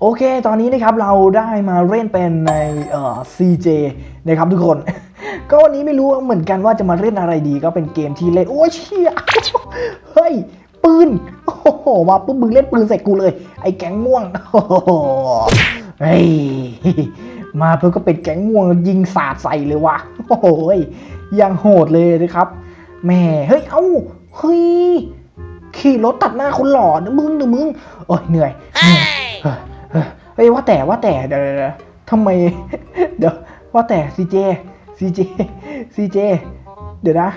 โอเค ตอนนี้นะครับเราได้มาเล่นเป็นในเอ่อ CJ นะครับทุกคน ก็วันนี้ไม่รู้เหมือนกันว่าจะมาเล่นอะไรดีก็เป็นเกมที่เล่น โอ้ยเชี่ยเฮ้ย ปืน โอ้โห มาปุ๊บมึงเล่นปืนใส่กูเลย ไอ้แก๊งม่วงโอ้โหเฮ้ยมาเพื่อก็เป็นแก๊งม่วงยิงสาดใส่เลยว่ะโอ้โหยยังโหดเลยนะครับแหม่เฮ้ยเอ้าเฮ้ยขี่รถตัดหน้าคนหล่อนะมึงนะมึงโอ้ยเหนื่อยเหนื่อย เฮ้ยว่าแต่ว่าแต่เดี๋ยวทำไม เดี๋ยวว่าแต่ซีเจซีเจซีเจเดี๋ยวนะ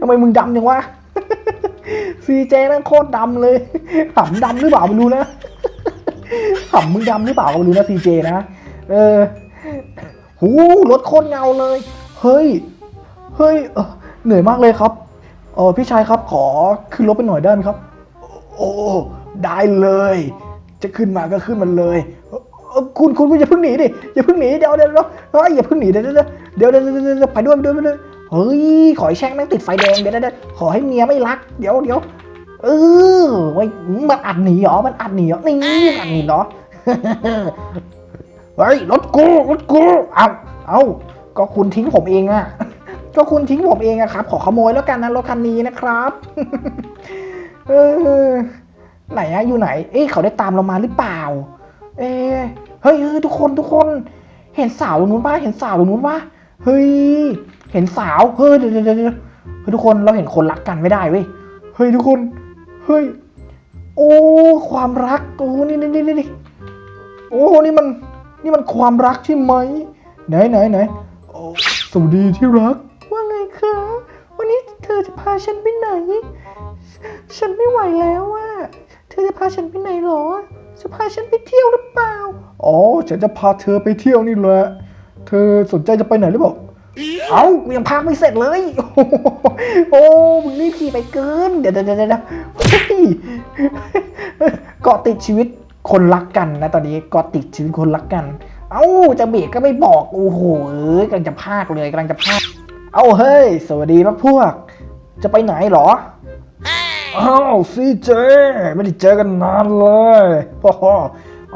ทำไมมึงดำจังวะซีเจแม่งโคตรดำเลยหำดำหรือเปล่าไม่รู้นะหำมึงดำหรือเปล่าไม่รู้นะซีเจนะ เออหูรถโคตรเงาเลย เฮ้ย เฮ้ยเอ่อเหนื่อยมากเลยครับเออพี่ชายครับขอขึ้นรถไปหน่อยได้ไหมครับ โอ้ได้เลย จะขึ้นมาก็ขึ้นมันเลยเอ่อเอ่อคุณคุณอย่าเพิ่งหนีดิอย่าเพิ่งหนีเดี๋ยวเดี๋ยวเดี๋ยวเฮ้ยอย่าเพิ่งหนีเดี๋ยวเดี๋ยวเดี๋ยวเดี๋ยวเดี๋ยวไปด้วยไปด้วยไปด้วยเฮ้ยขอให้แช่งแม่งติดไฟแดงเดี๋ยวเดี๋ยวขอให้เมียไม่รัก เดี๋ยวเดี๋ยวเออไว้มันอัดหนีเหรอมันอัดหนีเหรอนี่อัดหนีเหรอเฮ้ยรถกูรถกูเอาเอาก็คุณทิ้งผมเองอะก็คุณทิ้งผมเองอะครับ ขอขโมยแล้วกันนะรถคันนี้นะครับ เออ ไหนอะอยู่ไหน เอ้ยเขาได้ตามเรามาหรือเปล่า เอ้ยเฮ้ยเฮ้ยทุกคนทุกคน เห็นสาวตรงนู้นปะเห็นสาวตรงนู้นปะเฮ้ย เห็นสาวเฮ้ยเดี๋ยวเดี๋ยวเดี๋ยวเฮ้ยทุกคนเราเห็นคนรักกันไม่ได้เว้ยเฮ้ยทุกคน เฮ้ย โอ้ความรักโอ้นี่นี่นี่นี่โอ้นี่มันนี่มันความรักใช่ไหมไหนไหนไหนโอ้สวัสดีที่รัก ว่าไงคะวันนี้เธอจะพาฉันไปไหน ฉันไม่ไหวแล้วอะ อจะพาฉันไปไหนหรอ จะพาฉันไปเที่ยวหรือเปล่า อ๋อ ฉันจะพาเธอไปเที่ยวนี่แหละ เธอสนใจจะไปไหนหรือเปล่า เอ้ากูยังพาไม่เสร็จเลย โอ้มึงรีบขี่ไปเกิน เดี๋ยวเดี๋ยวเดี๋ยวเกาะติดชีวิตคนรักกันนะตอนนี้เกาะติดชีวิตคนรักกัน เอ้าจะเบรกก็ไม่บอก โอ้โหเอ้ยกำลังจะพากเลยกำลังจะพาก เอ้าเฮ้ย สวัสดีพวกพวก จะไปไหนเหรอ อ้าวซีเจไม่ได้เจอกันนานเลยพ่อ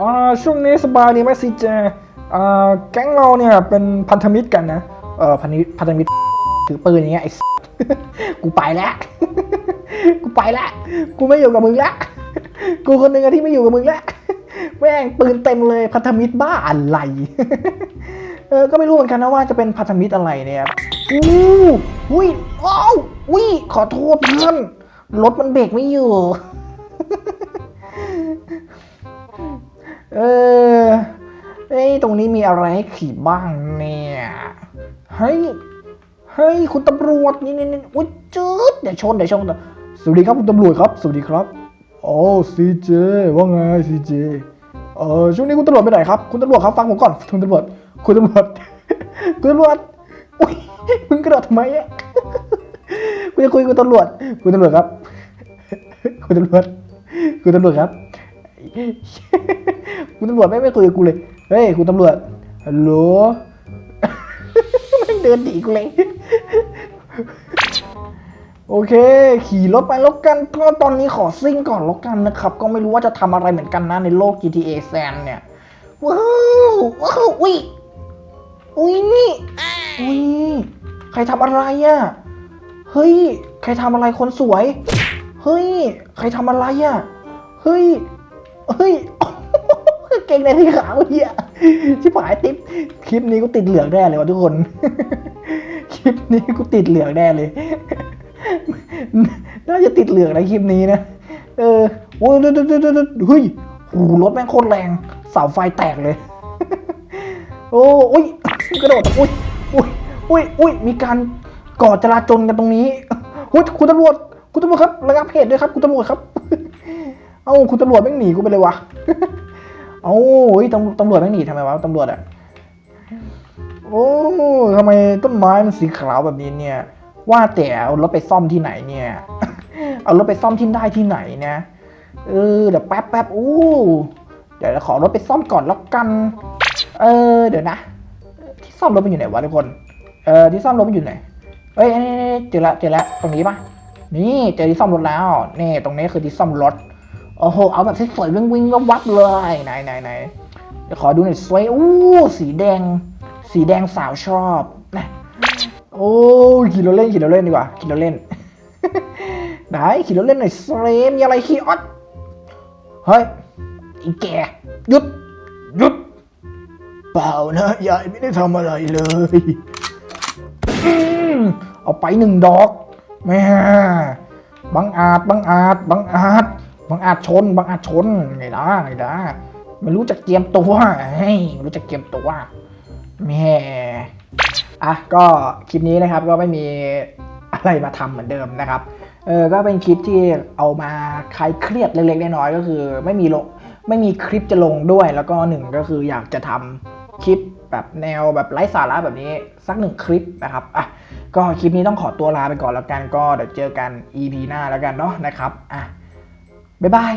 อ่าช่วงนี้สบายดีไหมซีเจอ่าแก๊งเราเนี่ยเป็นพันธมิตรกันนะเออพันธมิตรพันธมิตรถือปืนอย่างเงี้ยไอ้กูไปแล้วกูไปแล้วกูไม่อยู่กับมึงแล้วกูคนหนึ่งที่ไม่อยู่กับมึงแล้วแม่งปืนเต็มเลยพันธมิตรบ้าอะไรเออก็ไม่รู้เหมือนกันนะว่าจะเป็นพันธมิตรอะไรเนี่ยอู้อุ้ยว้าวอุ้ยขอโทษเพื่อน รถมันเบรกไม่อยู่ เออเอ้ยตรงนี้มีอะไรให้ขี่บ้างเนี่ย เฮ้ย เฮ้ย คุณตำรวจ นี่นี่นี่อุ้ยจืดเดี๋ยวชน เดี๋ยวชนสวัสดีครับคุณตำรวจครับ สวัสดีครับ โอ้ซีเจว่าไงซีเจ เออช่วงนี้คุณตำรวจไปไหนครับ คุณตำรวจครับฟังผมก่อน คุณตำรวจ คุณตำรวจ คุณตำรวจ อุ้ยมึงกระโดดทำไมอะ จะคุยกับตำรวจคุณตำรวจครับ คุณตำรวจคุณตำรวจครับ คุณตำรวจไม่ไม่คุยกับกูเลย เฮ้ยคุณตำรวจฮัลโหลไม่เดินหนีกูเลยโอเค ขี่รถไปแล้วกันก็ตอนนี้ขอซิ่งก่อนแล้วกันนะครับ ก็ไม่รู้ว่าจะทำอะไรเหมือนกันนะในโลก GTA San เนี่ย ว้าวว้าวอุ้ยอุ้ยนี่อุ้ยใครทำอะไรอะ่ะ เฮ้ย ใครทำอะไรคนสวย เฮ้ย ใครทำอะไรอะ เฮ้ย เฮ้ยเก่งในที่ขาวเฮียชิบหายติ๊บคลิปนี้กูติดเหลืองแน่เลยวะทุกคน คลิปนี้กูติดเหลืองแน่เลย น่าจะติดเหลืองนะคลิปนี้นะ เออโอ้ยเฮ้ยเฮ้ยโหูรถแม่งโคตรแรง เสาไฟแตกเลย โอ้ยกระโดดอุ้ยอุ้ยอุ้ยอุ้ยมีการ ก่อจราจนกันตรงนี้อุ้ยคุณตำรวจคุณตำรวจครับระงับเหตุด้วยครับคุณตำรวจครับ เอ้าคุณตำรวจแม่งหนีกูไปเลยวะเอ้าตำตำรวจแม่งหนีทำไมวะตำรวจอะโอ้ทำไมต้นไม้มันสีขาวแบบนี้เนี่ย ว่าแต่เอารถไปซ่อมที่ไหนเนี่ย เอารถไปซ่อมที่ได้ที่ไหนนะเออเดี๋ยวแป๊บแป๊บอู้เดี๋ยวขอรถไปซ่อมก่อนแล้วกัน เออเดี๋ยวนะ ที่ซ่อมรถมันอยู่ไหนวะทุกคน เออที่ซ่อมรถมันอยู่ไหน เอ้ยเจอละเจอละตรงนี้ปะนี่เจอที่ซ่อมรถแล้วนี่ตรงนี้คือที่ซ่อมรถโอ้โหเอาแบบสวยๆวิ่งวิ่งวับเลยไหนไหนไหนเดี๋ยวขอดูหน่อยสวยอู้สีแดง สีแดงสาวชอบนะโอ้ขี่รถเล่นขี่รถเล่นดีกว่าขี่รถเล่นไหนขี่รถเล่นหน่อยเซรมมีอะไรขี่ออดเฮ้ยไอีแกหยุดหยุดเปล่านะยายไม่ได้ทำอะไรเลย เอาไปหนึ่งดอกแม่บังอาจบังอาจบังอาจบังอาจชนบังอาจชนไงล่ะไงล่ะไม่รู้จักเจียมตัวเฮ้ไม่รู้จักเจียมตัวแม่อะก็คลิปนี้นะครับก็ไม่มีอะไรมาทำเหมือนเดิมนะครับเออก็เป็นคลิปที่เอามาคลายเครียดเล็กๆน้อยๆก็คือ ไม่มีลงไม่มีคลิปจะลงด้วย แล้วก็หนึ่งก็คืออยากจะทำคลิป แบบแนวแบบไร้สาระแบบนี้ สักหนึ่งคลิปนะครับอะก็คลิปนี้ต้องขอตัวลาไปก่อนแล้วกันก็เดี๋ยวเจอกัน EP หน้าแล้วกันเนาะนะครับอะบ๊ายบาย